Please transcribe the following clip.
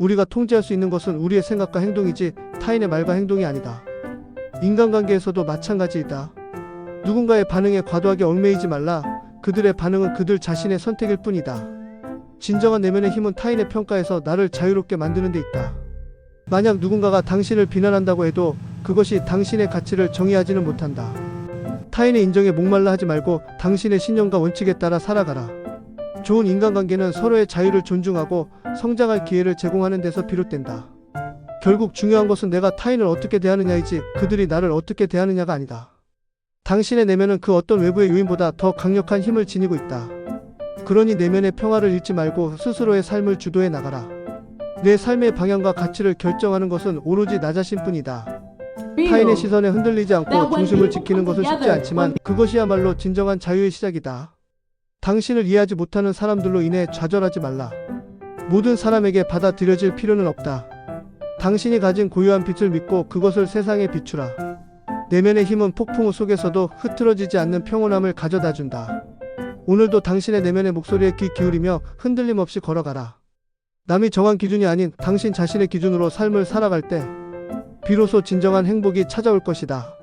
우리가 통제할 수 있는 것은 우리의 생각과 행동이지 타인의 말과 행동이 아니다. 인간관계에서도 마찬가지이다. 누군가의 반응에 과도하게 얽매이지 말라. 그들의 반응은 그들 자신의 선택일 뿐이다. 진정한 내면의 힘은 타인의 평가에서 나를 자유롭게 만드는 데 있다. 만약 누군가가 당신을 비난한다고 해도 그것이 당신의 가치를 정의하지는 못한다. 타인의 인정에 목말라 하지 말고 당신의 신념과 원칙에 따라 살아가라. 좋은 인간관계는 서로의 자유를 존중하고 성장할 기회를 제공하는 데서 비롯된다. 결국 중요한 것은 내가 타인을 어떻게 대하느냐이지 그들이 나를 어떻게 대하느냐가 아니다. 당신의 내면은 그 어떤 외부의 요인보다 더 강력한 힘을 지니고 있다. 그러니 내면의 평화를 잃지 말고 스스로의 삶을 주도해 나가라. 내 삶의 방향과 가치를 결정하는 것은 오로지 나 자신뿐이다. 타인의 시선에 흔들리지 않고 중심을 지키는 것은 쉽지 않지만 그것이야말로 진정한 자유의 시작이다. 당신을 이해하지 못하는 사람들로 인해 좌절하지 말라. 모든 사람에게 받아들여질 필요는 없다. 당신이 가진 고유한 빛을 믿고 그것을 세상에 비추라. 내면의 힘은 폭풍우 속에서도 흐트러지지 않는 평온함을 가져다 준다. 오늘도 당신의 내면의 목소리에 귀 기울이며 흔들림 없이 걸어가라. 남이 정한 기준이 아닌 당신 자신의 기준으로 삶을 살아갈 때 비로소 진정한 행복이 찾아올 것이다.